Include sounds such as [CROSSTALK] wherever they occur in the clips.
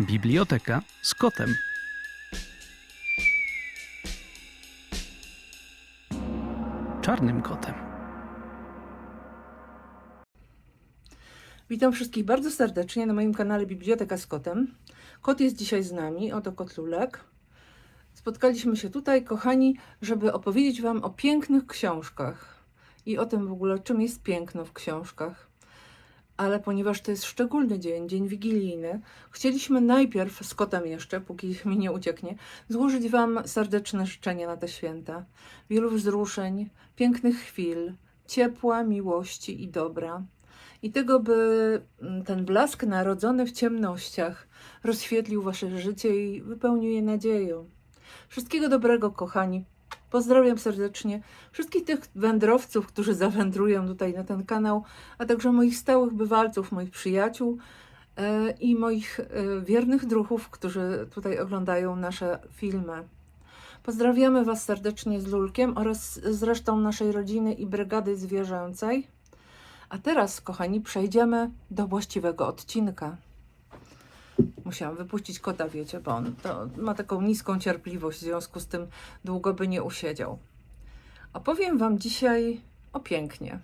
Biblioteka z kotem. Czarnym kotem. Witam wszystkich bardzo serdecznie na moim kanale Biblioteka z Kotem. Kot jest dzisiaj z nami, oto kot Lulek. Spotkaliśmy się tutaj, kochani, żeby opowiedzieć Wam o pięknych książkach i o tym w ogóle, czym jest piękno w książkach. Ale ponieważ to jest szczególny dzień, dzień wigilijny, chcieliśmy najpierw z kotem jeszcze, póki mi nie ucieknie, złożyć Wam serdeczne życzenia na te święta. Wielu wzruszeń, pięknych chwil, ciepła, miłości i dobra. I tego, by mm, ten blask narodzony w ciemnościach rozświetlił Wasze życie i wypełnił je nadzieją. Wszystkiego dobrego, kochani. Pozdrawiam serdecznie wszystkich tych wędrowców, którzy zawędrują tutaj na ten kanał, a także moich stałych bywalców, moich przyjaciół e, i moich e, wiernych druhów, którzy tutaj oglądają nasze filmy. Pozdrawiamy Was serdecznie z Lulkiem oraz z resztą naszej rodziny i brygady zwierzęcej. A teraz, kochani, przejdziemy do właściwego odcinka. Musiałam wypuścić kota, wiecie, bo on ma taką niską cierpliwość, w związku z tym długo by nie usiedział. Opowiem Wam dzisiaj o pięknie.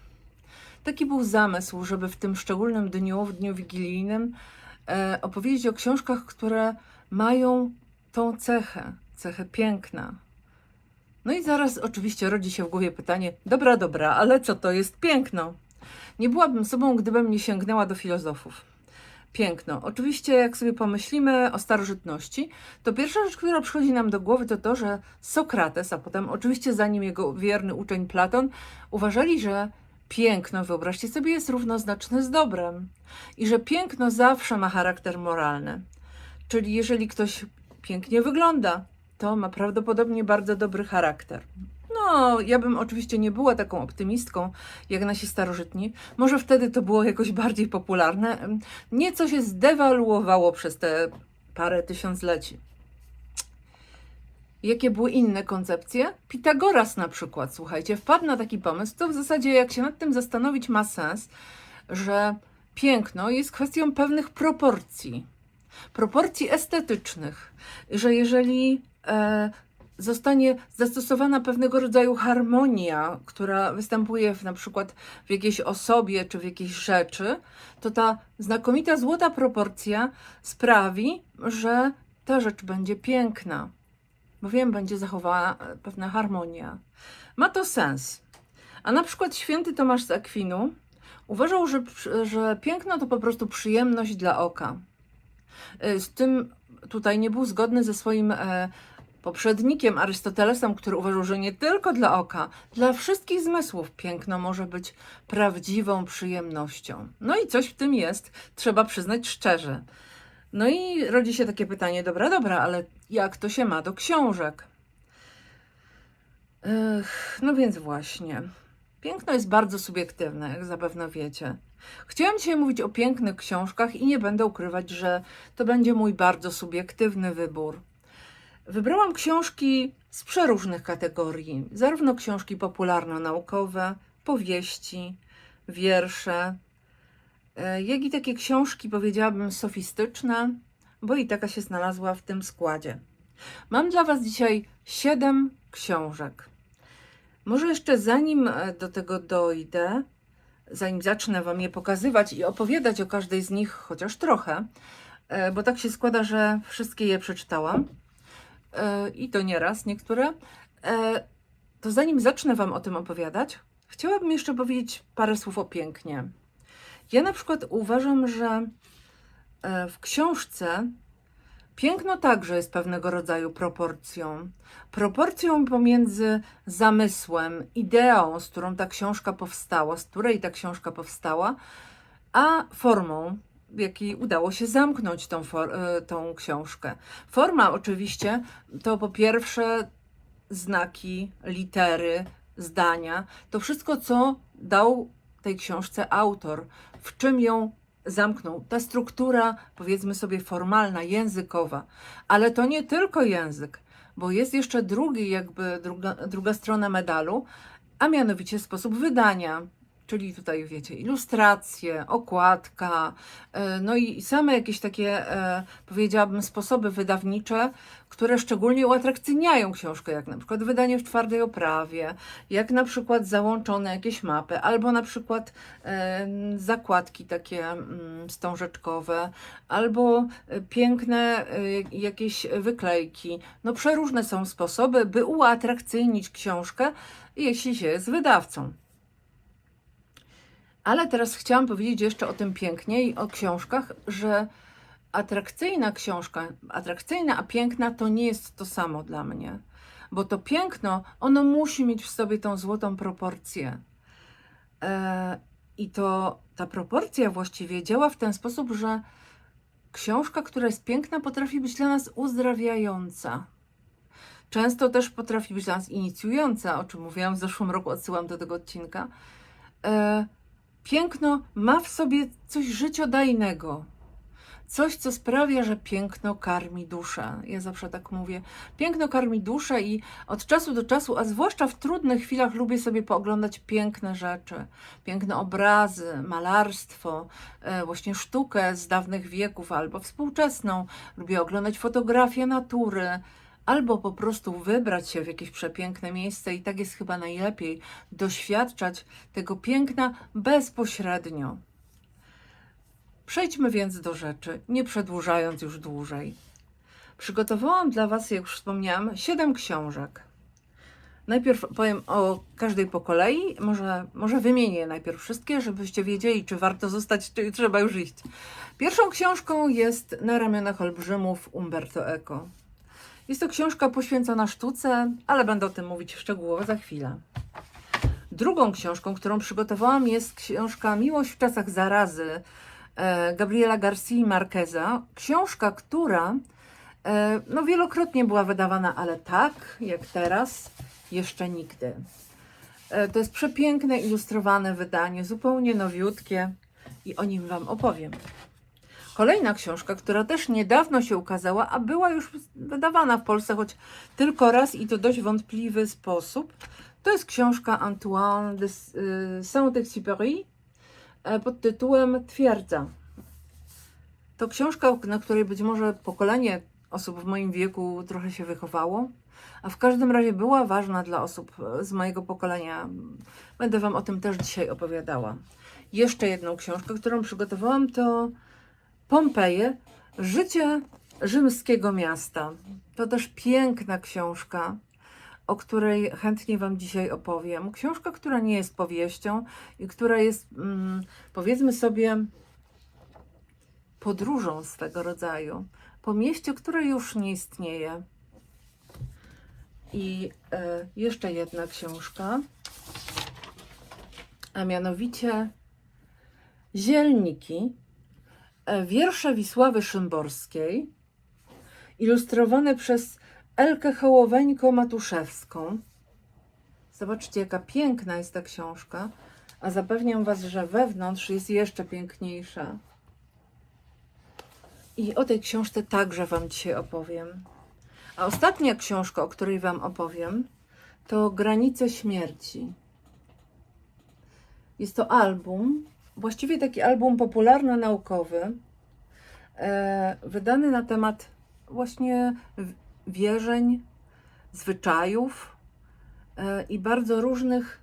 Taki był zamysł, żeby w tym szczególnym dniu, w dniu wigilijnym, e, opowiedzieć o książkach, które mają tą cechę, cechę piękna. No i zaraz oczywiście rodzi się w głowie pytanie: dobra, dobra, ale co to jest piękno? Nie byłabym sobą, gdybym nie sięgnęła do filozofów. Piękno. Oczywiście, jak sobie pomyślimy o starożytności, to pierwsza rzecz, która przychodzi nam do głowy, to to, że Sokrates, a potem oczywiście za nim jego wierny uczeń Platon, uważali, że piękno, wyobraźcie sobie, jest równoznaczne z dobrem i że piękno zawsze ma charakter moralny. Czyli jeżeli ktoś pięknie wygląda, to ma prawdopodobnie bardzo dobry charakter. No, ja bym oczywiście nie była taką optymistką jak nasi starożytni. Może wtedy to było jakoś bardziej popularne. Nieco się zdewaluowało przez te parę tysiącleci. Jakie były inne koncepcje? Pitagoras na przykład, słuchajcie, wpadł na taki pomysł, to w zasadzie jak się nad tym zastanowić ma sens, że piękno jest kwestią pewnych proporcji. Proporcji estetycznych, że jeżeli e, zostanie zastosowana pewnego rodzaju harmonia, która występuje w, na przykład w jakiejś osobie czy w jakiejś rzeczy, to ta znakomita złota proporcja sprawi, że ta rzecz będzie piękna, bowiem będzie zachowała pewna harmonia. Ma to sens. A na przykład święty Tomasz z Akwinu uważał, że, że piękno to po prostu przyjemność dla oka. Z tym tutaj nie był zgodny ze swoim e, poprzednikiem Arystotelesem, który uważał, że nie tylko dla oka, dla wszystkich zmysłów piękno może być prawdziwą przyjemnością. No i coś w tym jest, trzeba przyznać szczerze. No i rodzi się takie pytanie, dobra, dobra, ale jak to się ma do książek? Ech, no więc właśnie. Piękno jest bardzo subiektywne, jak zapewne wiecie. Chciałam dzisiaj mówić o pięknych książkach i nie będę ukrywać, że to będzie mój bardzo subiektywny wybór. Wybrałam książki z przeróżnych kategorii, zarówno książki popularno-naukowe, powieści, wiersze, e, jak i takie książki, powiedziałabym, sofistyczne, bo i taka się znalazła w tym składzie. Mam dla Was dzisiaj siedem książek. Może jeszcze zanim e, do tego dojdę, zanim zacznę Wam je pokazywać i opowiadać o każdej z nich chociaż trochę, e, bo tak się składa, że wszystkie je przeczytałam i to nieraz niektóre, e, to zanim zacznę Wam o tym opowiadać, chciałabym jeszcze powiedzieć parę słów o pięknie. Ja na przykład uważam, że e, w książce piękno także jest pewnego rodzaju proporcją. Proporcją pomiędzy zamysłem, ideą, z którą ta książka powstała, z której ta książka powstała, a formą, w jakiej udało się zamknąć tą, e, tą książkę. Forma oczywiście to po pierwsze znaki, litery, zdania, to wszystko, co dał tej książce autor, w czym ją zamknął. Ta struktura, powiedzmy sobie, formalna, językowa, ale to nie tylko język, bo jest jeszcze drugi, jakby druga, druga strona medalu, a mianowicie sposób wydania, Czyli tutaj wiecie, ilustracje, okładka, e, no i same jakieś takie, e, powiedziałabym, sposoby wydawnicze, które szczególnie uatrakcyjniają książkę, jak na przykład wydanie w twardej oprawie, jak na przykład załączone jakieś mapy, albo na przykład e, zakładki takie mm, wstążeczkowe, albo piękne jakieś wyklejki. No przeróżne są sposoby, by uatrakcyjnić książkę, jeśli się jest wydawcą. Ale teraz chciałam powiedzieć jeszcze o tym pięknie i o książkach, że atrakcyjna książka, atrakcyjna, a piękna to nie jest to samo dla mnie. Bo to piękno, ono musi mieć w sobie tą złotą proporcję. E, I to ta proporcja właściwie działa w ten sposób, że książka, która jest piękna, potrafi być dla nas uzdrawiająca. Często też potrafi być dla nas inicjująca, o czym mówiłam w zeszłym roku, odsyłam do tego odcinka. Piękno ma w sobie coś życiodajnego. Coś, co sprawia, że piękno karmi duszę. Ja zawsze tak mówię. Piękno karmi duszę i od czasu do czasu, a zwłaszcza w trudnych chwilach, lubię sobie pooglądać piękne rzeczy. Piękne obrazy, malarstwo, e, właśnie sztukę z dawnych wieków albo współczesną. Lubię oglądać fotografie natury. Albo po prostu wybrać się w jakieś przepiękne miejsce, i tak jest chyba najlepiej, doświadczać tego piękna bezpośrednio. Przejdźmy więc do rzeczy, nie przedłużając już dłużej. Przygotowałam dla Was, jak już wspomniałam, siedem książek. Najpierw powiem o każdej po kolei, może, może wymienię najpierw wszystkie, żebyście wiedzieli, czy warto zostać, czy trzeba już iść. Pierwszą książką jest Na ramionach olbrzymów Umberto Eco. Jest to książka poświęcona sztuce, ale będę o tym mówić szczegółowo za chwilę. Drugą książką, którą przygotowałam, jest książka Miłość w czasach zarazy e, Gabriela Garcia Marqueza. Książka, która e, no, wielokrotnie była wydawana, ale tak jak teraz, jeszcze nigdy. E, to jest przepiękne, ilustrowane wydanie, zupełnie nowiutkie i o nim Wam opowiem. Kolejna książka, która też niedawno się ukazała, a była już wydawana w Polsce, choć tylko raz i to dość wątpliwy sposób, to jest książka Antoine de y, Saint-Exupéry e, pod tytułem Twierdza. To książka, na której być może pokolenie osób w moim wieku trochę się wychowało, a w każdym razie była ważna dla osób z mojego pokolenia. Będę Wam o tym też dzisiaj opowiadała. Jeszcze jedną książkę, którą przygotowałam, to Pompeje, życie rzymskiego miasta. To też piękna książka, o której chętnie Wam dzisiaj opowiem. Książka, która nie jest powieścią i która jest, mm, powiedzmy sobie, podróżą swego rodzaju po mieście, które już nie istnieje. I e, jeszcze jedna książka, a mianowicie Zielniki wiersze Wisławy Szymborskiej, ilustrowane przez Elkę Hołoweńko-Matuszewską. Zobaczcie, jaka piękna jest ta książka, a zapewniam Was, że wewnątrz jest jeszcze piękniejsza. I o tej książce także Wam dzisiaj opowiem. A ostatnia książka, o której Wam opowiem, to Granice Śmierci. Jest to album, właściwie taki album popularno-naukowy, e, wydany na temat właśnie wierzeń, zwyczajów e, i bardzo różnych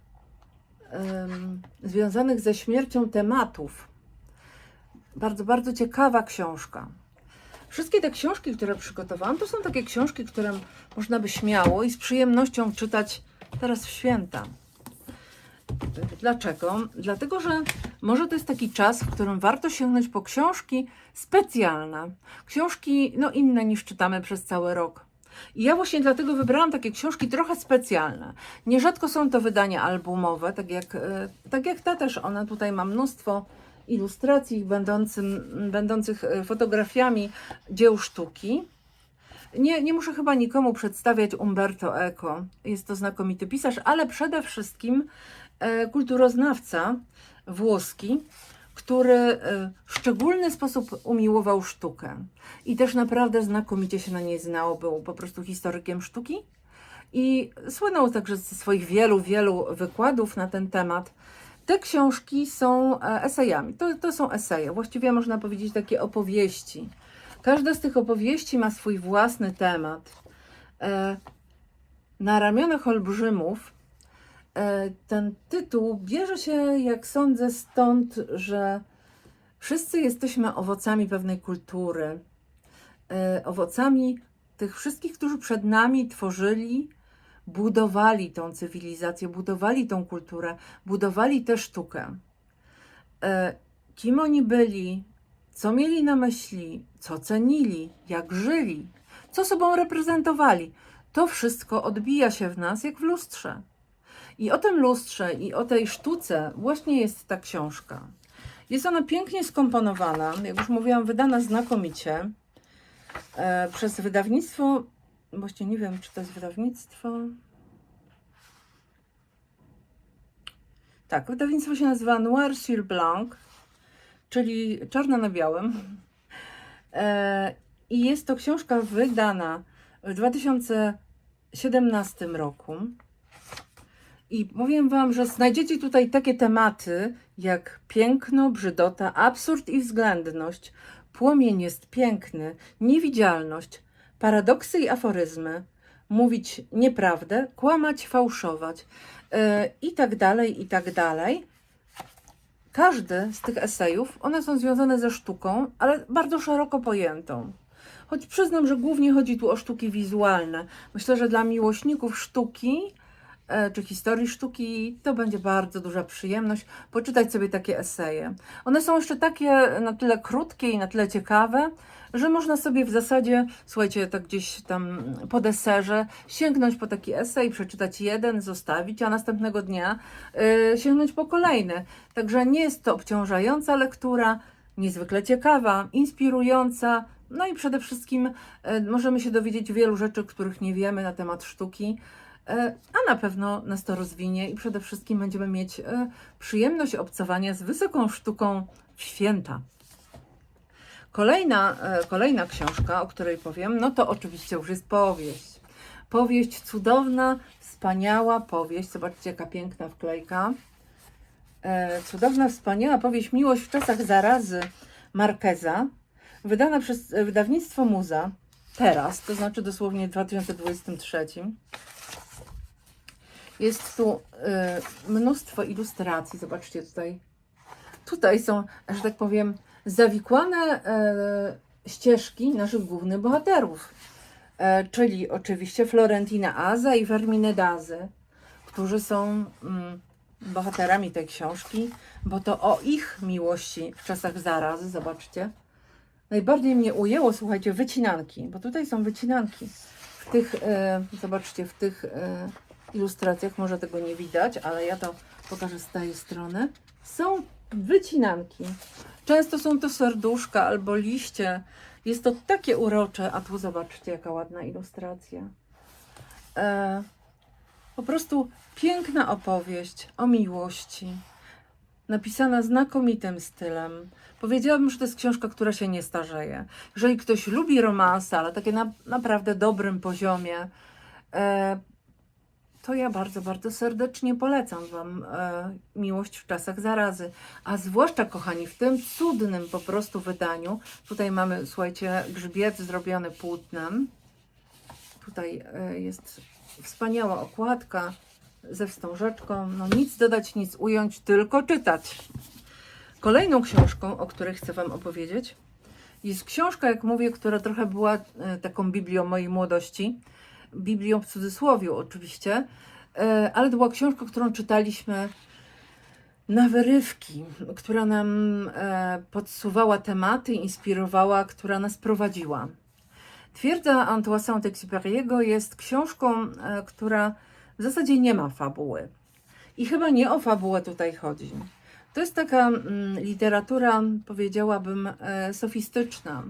związanych ze śmiercią tematów. Bardzo, bardzo ciekawa książka. Wszystkie te książki, które przygotowałam, to są takie książki, które można by śmiało i z przyjemnością czytać teraz w święta. Dlaczego? Dlatego, że może to jest taki czas, w którym warto sięgnąć po książki specjalne. Książki no, inne niż czytamy przez cały rok. I ja właśnie dlatego wybrałam takie książki trochę specjalne. Nierzadko są to wydania albumowe, tak jak, e, tak jak ta też. Ona tutaj ma mnóstwo ilustracji będącym, będących e, fotografiami dzieł sztuki. Nie, nie muszę chyba nikomu przedstawiać Umberto Eco. Jest to znakomity pisarz, ale przede wszystkim E, kulturoznawca włoski, który e, w szczególny sposób umiłował sztukę i też naprawdę znakomicie się na niej znał, był po prostu historykiem sztuki i słynął także ze swoich wielu, wielu wykładów na ten temat. te książki są e, esejami. To, to są eseje, właściwie można powiedzieć takie opowieści. Każda z tych opowieści ma swój własny temat. E, Na ramionach olbrzymów ten tytuł bierze się, jak sądzę, stąd, że wszyscy jesteśmy owocami pewnej kultury, e, owocami tych wszystkich, którzy przed nami tworzyli, budowali tą cywilizację, budowali tą kulturę, budowali tę sztukę. E, Kim oni byli, co mieli na myśli, co cenili, jak żyli, co sobą reprezentowali, to wszystko odbija się w nas jak w lustrze. I o tym lustrze i o tej sztuce właśnie jest ta książka. Jest ona pięknie skomponowana, jak już mówiłam, wydana znakomicie e, przez wydawnictwo. Właśnie nie wiem, czy to jest wydawnictwo. Tak, wydawnictwo się nazywa Noir sur Blanc, czyli czarno na białym. E, I jest to książka wydana w 2017 roku. I powiem Wam, że znajdziecie tutaj takie tematy jak piękno, brzydota, absurd i względność, płomień jest piękny, niewidzialność, paradoksy i aforyzmy, mówić nieprawdę, kłamać, fałszować yy, i tak dalej, i tak dalej. Każdy z tych esejów, one są związane ze sztuką, ale bardzo szeroko pojętą. Choć przyznam, że głównie chodzi tu o sztuki wizualne. Myślę, że dla miłośników sztuki czy historii sztuki to będzie bardzo duża przyjemność poczytać sobie takie eseje. One są jeszcze takie na tyle krótkie i na tyle ciekawe, że można sobie w zasadzie, słuchajcie, tak gdzieś tam po deserze sięgnąć po taki esej, przeczytać jeden, zostawić, a następnego dnia y, sięgnąć po kolejny. Także nie jest to obciążająca lektura, niezwykle ciekawa, inspirująca, no i przede wszystkim y, możemy się dowiedzieć wielu rzeczy, których nie wiemy na temat sztuki. Y, A na pewno nas to rozwinie i przede wszystkim będziemy mieć y, przyjemność obcowania z wysoką sztuką święta. Kolejna, e, kolejna książka, o której powiem, no to oczywiście już jest powieść. Powieść cudowna, wspaniała powieść. Zobaczcie, jaka piękna wklejka. E, cudowna, wspaniała powieść Miłość w czasach zarazy Markeza, wydana przez e, wydawnictwo Muza teraz, to znaczy dosłownie w 2023. Jest tu e, mnóstwo ilustracji. Zobaczcie tutaj. Tutaj są, że tak powiem, zawikłane e, ścieżki naszych głównych bohaterów, e, czyli oczywiście Florentina Aza i Fermine Dazy, którzy są mm, bohaterami tej książki, bo to o ich miłości w czasach zarazy, zobaczcie. Najbardziej mnie ujęło, słuchajcie, wycinanki, bo tutaj są wycinanki. W tych, e, zobaczcie, w tych e, ilustracjach może tego nie widać, ale ja to pokażę z tej strony. Są wycinanki. Często są to serduszka albo liście. Jest to takie urocze, a tu zobaczcie, jaka ładna ilustracja. E, po prostu piękna opowieść o miłości. Napisana znakomitym stylem. Powiedziałabym, że to jest książka, która się nie starzeje. Jeżeli ktoś lubi romanse, ale takie na naprawdę dobrym poziomie, e, to ja bardzo, bardzo serdecznie polecam Wam e, Miłość w czasach zarazy. A zwłaszcza, kochani, w tym cudnym po prostu wydaniu. Tutaj mamy, słuchajcie, grzbiet zrobiony płótnem. Tutaj e, jest wspaniała okładka ze wstążeczką. No nic dodać, nic ująć, tylko czytać. Kolejną książką, o której chcę Wam opowiedzieć, jest książka, jak mówię, która trochę była e, taką biblią mojej młodości. Biblią w cudzysłowie oczywiście, e, ale to była książka, którą czytaliśmy na wyrywki, która nam e, podsuwała tematy, inspirowała, która nas prowadziła. Twierdza Antoine Saint-Exupéry'ego jest książką, e, która w zasadzie nie ma fabuły. I chyba nie o fabułę tutaj chodzi. To jest taka mm, literatura, powiedziałabym, sofistyczna,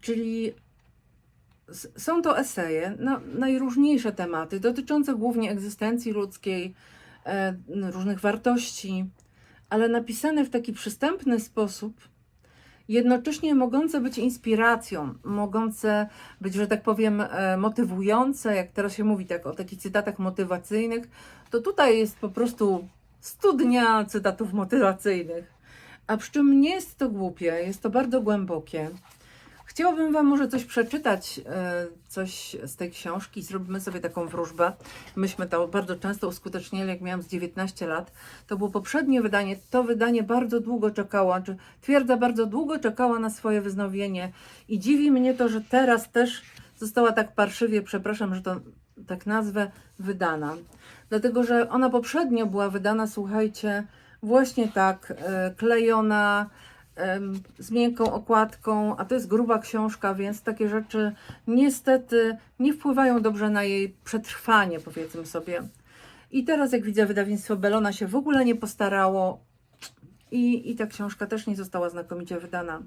czyli są to eseje na najróżniejsze tematy, dotyczące głównie egzystencji ludzkiej, e, różnych wartości, ale napisane w taki przystępny sposób, jednocześnie mogące być inspiracją, mogące być, że tak powiem, e, motywujące, jak teraz się mówi tak o takich cytatach motywacyjnych, to tutaj jest po prostu studnia cytatów motywacyjnych. A przy czym nie jest to głupie, jest to bardzo głębokie. Chciałabym Wam może coś przeczytać, e, coś z tej książki. Zrobimy sobie taką wróżbę. Myśmy to bardzo często uskuteczniali, jak miałam z 19 lat. To było poprzednie wydanie. To wydanie bardzo długo czekało, czy twierdza bardzo długo czekała na swoje wznowienie. I dziwi mnie to, że teraz też została tak parszywie, przepraszam, że to tak nazwę, wydana. Dlatego, że ona poprzednio była wydana, słuchajcie, właśnie tak, e, klejona, z miękką okładką, a to jest gruba książka, więc takie rzeczy niestety nie wpływają dobrze na jej przetrwanie, powiedzmy sobie. I teraz, jak widzę, wydawnictwo Belona się w ogóle nie postarało i, i ta książka też nie została znakomicie wydana.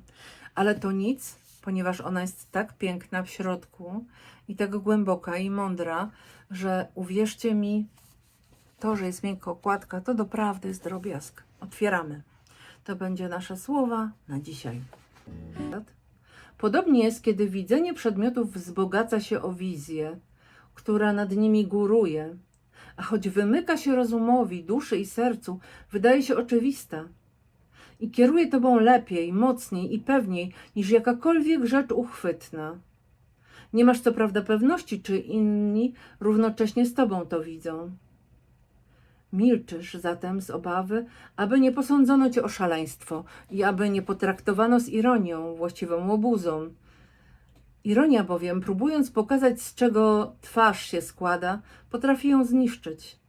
Ale to nic, ponieważ ona jest tak piękna w środku i tak głęboka i mądra, że uwierzcie mi, to, że jest miękka okładka, to doprawdy jest drobiazg. Otwieramy. To będzie nasze słowa na dzisiaj. Podobnie jest, kiedy widzenie przedmiotów wzbogaca się o wizję, która nad nimi góruje, a choć wymyka się rozumowi, duszy i sercu, wydaje się oczywista i kieruje tobą lepiej, mocniej i pewniej niż jakakolwiek rzecz uchwytna. Nie masz co prawda pewności, czy inni równocześnie z tobą to widzą. Milczysz zatem z obawy, aby nie posądzono cię o szaleństwo i aby nie potraktowano z ironią, właściwą obuzą. Ironia bowiem, próbując pokazać, z czego twarz się składa, potrafi ją zniszczyć.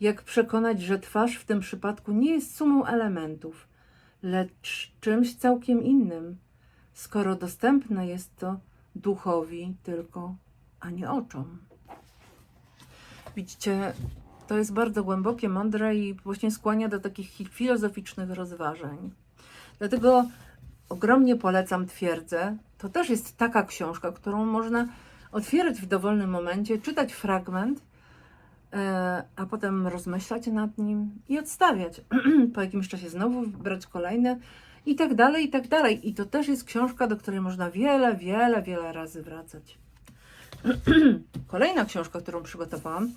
Jak przekonać, że twarz w tym przypadku nie jest sumą elementów, lecz czymś całkiem innym, skoro dostępne jest to duchowi tylko, a nie oczom. Widzicie, to jest bardzo głębokie, mądre i właśnie skłania do takich filozoficznych rozważań. Dlatego ogromnie polecam Twierdzę. To też jest taka książka, którą można otwierać w dowolnym momencie, czytać fragment, e, a potem rozmyślać nad nim i odstawiać. [CLEARS THROAT] po jakimś czasie znowu brać kolejne i tak dalej, i tak dalej. I to też jest książka, do której można wiele, wiele, wiele razy wracać. [CLEARS THROAT] Kolejna książka, którą przygotowałam,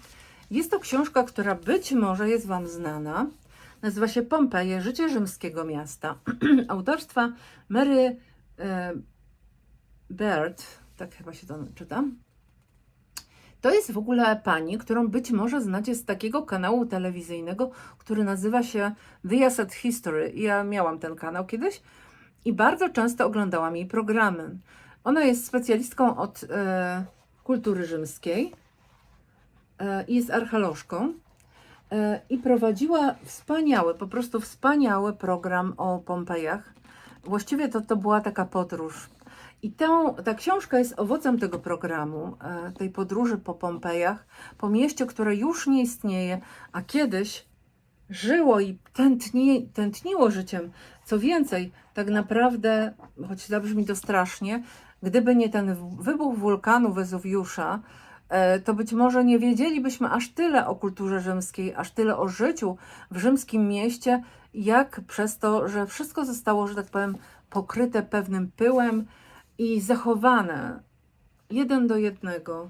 jest to książka, która być może jest Wam znana. Nazywa się Pompeje, Życie rzymskiego miasta. [CLEARS THROAT] Autorstwa Mary e, Baird, tak chyba się to czyta. To jest w ogóle pani, którą być może znacie z takiego kanału telewizyjnego, który nazywa się Wyjazd at History. Ja miałam ten kanał kiedyś i bardzo często oglądałam jej programy. Ona jest specjalistką od e, kultury rzymskiej jest archeolożką e, i prowadziła wspaniały, po prostu wspaniały program o Pompejach. Właściwie to, to była taka podróż. I tą, ta książka jest owocem tego programu, e, tej podróży po Pompejach, po mieście, które już nie istnieje, a kiedyś żyło i tętni, tętniło życiem. Co więcej, tak naprawdę, choć zabrzmi to strasznie, gdyby nie ten wybuch wulkanu Wezuwiusza, to być może nie wiedzielibyśmy aż tyle o kulturze rzymskiej, aż tyle o życiu w rzymskim mieście, jak przez to, że wszystko zostało, że tak powiem, pokryte pewnym pyłem i zachowane jeden do jednego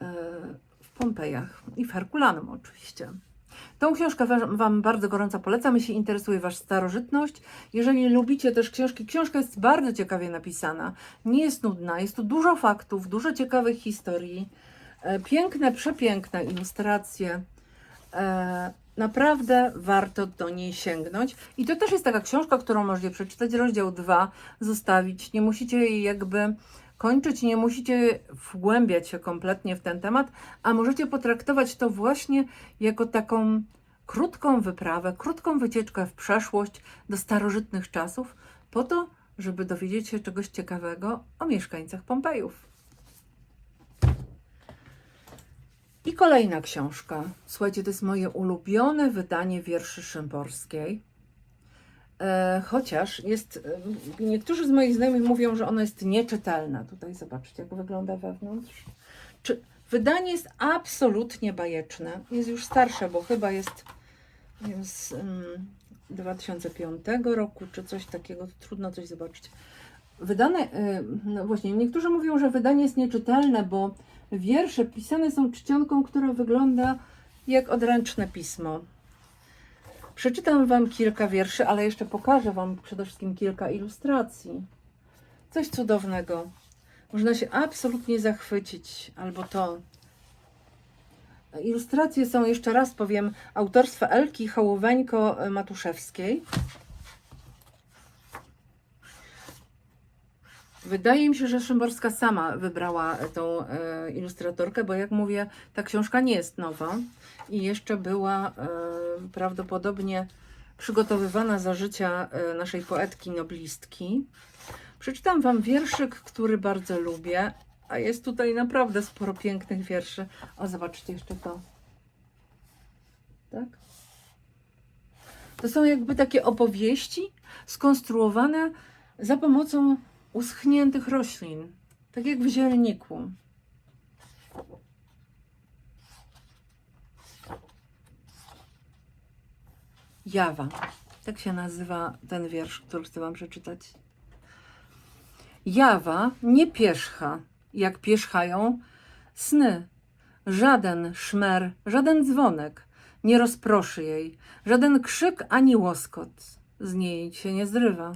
e, w Pompejach i w Herkulanum oczywiście. Tą książkę wa- Wam bardzo gorąco polecam, jeśli interesuje Was starożytność. Jeżeli lubicie też książki, książka jest bardzo ciekawie napisana, nie jest nudna, jest tu dużo faktów, dużo ciekawych historii, e, piękne, przepiękne ilustracje. E, Naprawdę warto do niej sięgnąć. I to też jest taka książka, którą możecie przeczytać, rozdział 2, zostawić. Nie musicie jej jakby kończyć, nie musicie wgłębiać się kompletnie w ten temat, a możecie potraktować to właśnie jako taką krótką wyprawę, krótką wycieczkę w przeszłość do starożytnych czasów, po to, żeby dowiedzieć się czegoś ciekawego o mieszkańcach Pompejów. I kolejna książka. Słuchajcie, to jest moje ulubione wydanie wierszy Szymborskiej. E, chociaż jest, e, niektórzy z moich znajomych mówią, że ono jest nieczytelne. Tutaj zobaczcie, jak wygląda wewnątrz. Czy wydanie jest absolutnie bajeczne. Jest już starsze, bo chyba jest z mm, 2005 roku, czy coś takiego. Trudno coś zobaczyć. Wydane, e, no właśnie, niektórzy mówią, że wydanie jest nieczytelne, bo wiersze pisane są czcionką, która wygląda jak odręczne pismo. Przeczytam Wam kilka wierszy, ale jeszcze pokażę Wam przede wszystkim kilka ilustracji. Coś cudownego. Można się absolutnie zachwycić, albo to. Ilustracje są, jeszcze raz powiem, autorstwa Elki Hołoweńko-Matuszewskiej. Wydaje mi się, że Szymborska sama wybrała tą e, ilustratorkę, bo jak mówię, ta książka nie jest nowa i jeszcze była e, prawdopodobnie przygotowywana za życia e, naszej poetki noblistki. Przeczytam Wam wierszyk, który bardzo lubię, a jest tutaj naprawdę sporo pięknych wierszy. O, zobaczcie jeszcze to. Tak? To są jakby takie opowieści skonstruowane za pomocą uschniętych roślin, tak jak w zielniku. Jawa. Tak się nazywa ten wiersz, który chcę Wam przeczytać. Jawa nie pierzcha, jak pierzchają sny. Żaden szmer, żaden dzwonek nie rozproszy jej, żaden krzyk ani łoskot z niej się nie zrywa.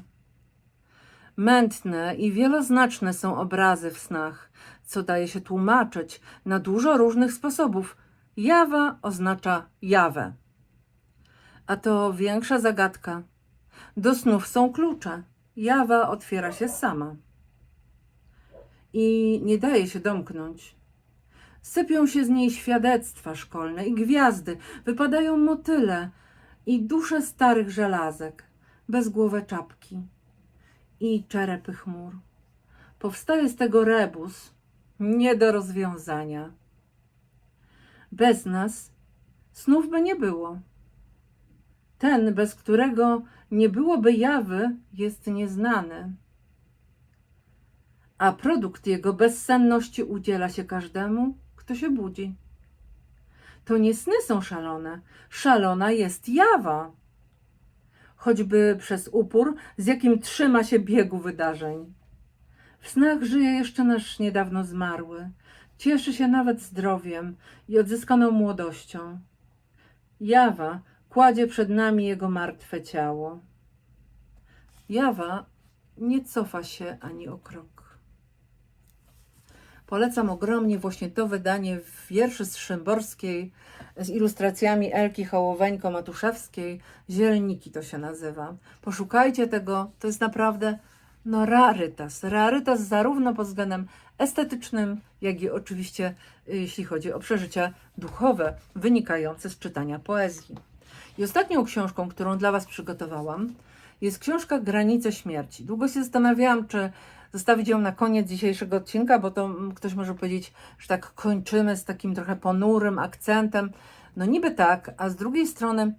Mętne i wieloznaczne są obrazy w snach, co daje się tłumaczyć na dużo różnych sposobów. Jawa oznacza jawę. A to większa zagadka. Do snów są klucze. Jawa otwiera się sama. I nie daje się domknąć. Sypią się z niej świadectwa szkolne i gwiazdy, wypadają motyle i dusze starych żelazek, bezgłowe czapki i czerepy chmur. Powstaje z tego rebus, nie do rozwiązania. Bez nas snów by nie było. Ten, bez którego nie byłoby jawy, jest nieznany. A produkt jego bezsenności udziela się każdemu, kto się budzi. To nie sny są szalone, szalona jest jawa choćby przez upór, z jakim trzyma się biegu wydarzeń. W snach żyje jeszcze nasz niedawno zmarły, cieszy się nawet zdrowiem i odzyskaną młodością. Jawa kładzie przed nami jego martwe ciało. Jawa nie cofa się ani o krok. Polecam ogromnie właśnie to wydanie wierszy z Szymborskiej z ilustracjami Elki Hołoweńko-Matuszewskiej. Zielniki to się nazywa. Poszukajcie tego, to jest naprawdę no rarytas. Rarytas zarówno pod względem estetycznym, jak i oczywiście y, jeśli chodzi o przeżycia duchowe wynikające z czytania poezji. I ostatnią książką, którą dla Was przygotowałam, jest książka Granice Śmierci. Długo się zastanawiałam, czy zostawić ją na koniec dzisiejszego odcinka, bo to mm, ktoś może powiedzieć, że tak kończymy z takim trochę ponurym akcentem. No niby tak, a z drugiej strony,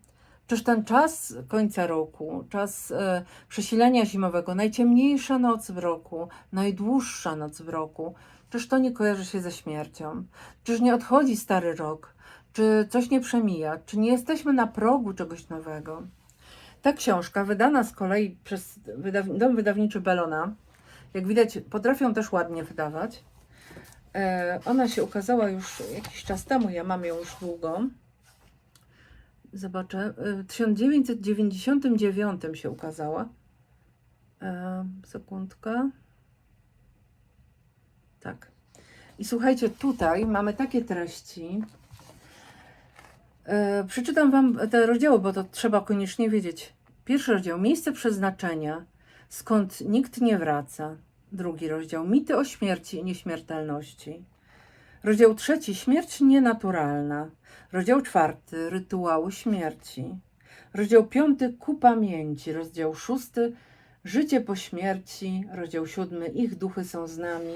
czyż ten czas końca roku, czas e, przesilenia zimowego, najciemniejsza noc w roku, najdłuższa noc w roku, czyż to nie kojarzy się ze śmiercią? Czyż nie odchodzi stary rok? Czy coś nie przemija? Czy nie jesteśmy na progu czegoś nowego? Ta książka, wydana z kolei przez wydaw- dom wydawniczy Belona, jak widać, potrafią też ładnie wydawać. E, ona się ukazała już jakiś czas temu, ja mam ją już długo. Zobaczę, e, w 1999 się ukazała. E, sekundka. Tak. I słuchajcie, tutaj mamy takie treści. Przeczytam Wam te rozdziały, bo to trzeba koniecznie wiedzieć. Pierwszy rozdział miejsce przeznaczenia, skąd nikt nie wraca. Drugi rozdział mity o śmierci i nieśmiertelności. Rozdział trzeci śmierć nienaturalna. Rozdział czwarty rytuały śmierci. Rozdział piąty ku pamięci. Rozdział szósty życie po śmierci. Rozdział siódmy ich duchy są z nami.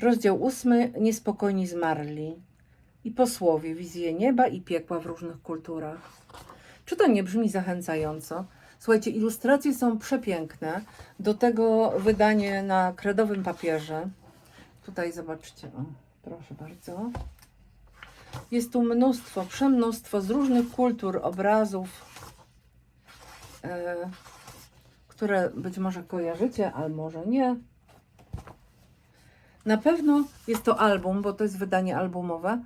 Rozdział ósmy niespokojni zmarli. I posłowie wizje nieba i piekła w różnych kulturach. Czy to nie brzmi zachęcająco? Słuchajcie, ilustracje są przepiękne. Do tego wydanie na kredowym papierze. Tutaj zobaczcie, o, proszę bardzo. Jest tu mnóstwo, przemnóstwo z różnych kultur obrazów, e, które być może kojarzycie, ale może nie. Na pewno jest to album, bo to jest wydanie albumowe,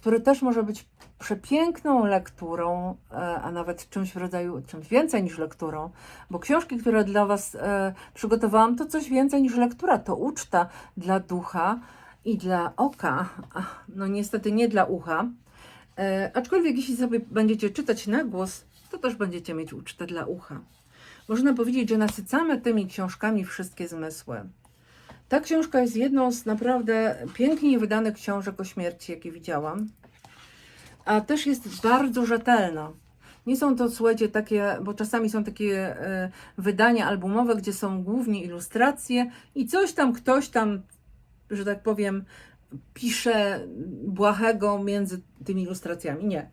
który też może być przepiękną lekturą, e, a nawet czymś w rodzaju, czymś więcej niż lekturą, bo książki, które dla Was e, przygotowałam, to coś więcej niż lektura, to uczta dla ducha i dla oka, no niestety nie dla ucha. E, aczkolwiek jeśli sobie będziecie czytać na głos, to też będziecie mieć ucztę dla ucha. Można powiedzieć, że nasycamy tymi książkami wszystkie zmysły. Ta książka jest jedną z naprawdę pięknie wydanych książek o śmierci, jakie widziałam, a też jest bardzo rzetelna. Nie są to, słuchajcie, takie, bo czasami są takie e, wydania albumowe, gdzie są głównie ilustracje i coś tam ktoś tam, że tak powiem, pisze błahego między tymi ilustracjami. Nie.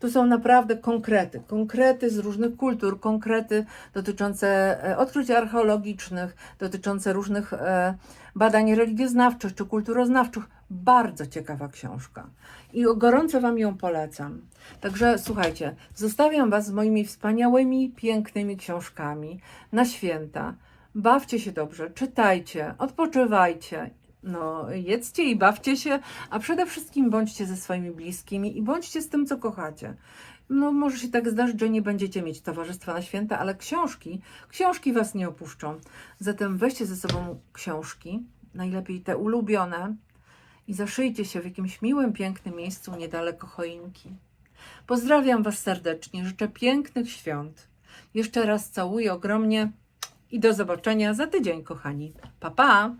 To są naprawdę konkrety, konkrety z różnych kultur, konkrety dotyczące e, odkryć archeologicznych, dotyczące różnych e, badań religioznawczych czy kulturoznawczych. Bardzo ciekawa książka i gorąco Wam ją polecam. Także słuchajcie, zostawiam Was z moimi wspaniałymi, pięknymi książkami na święta. Bawcie się dobrze, czytajcie, odpoczywajcie. No, jedzcie i bawcie się, a przede wszystkim bądźcie ze swoimi bliskimi i bądźcie z tym, co kochacie. No, może się tak zdarzyć, że nie będziecie mieć towarzystwa na święta, ale książki, książki Was nie opuszczą. Zatem weźcie ze sobą książki, najlepiej te ulubione, i zaszyjcie się w jakimś miłym, pięknym miejscu niedaleko choinki. Pozdrawiam Was serdecznie, życzę pięknych świąt. Jeszcze raz całuję ogromnie i do zobaczenia za tydzień, kochani. Pa, pa!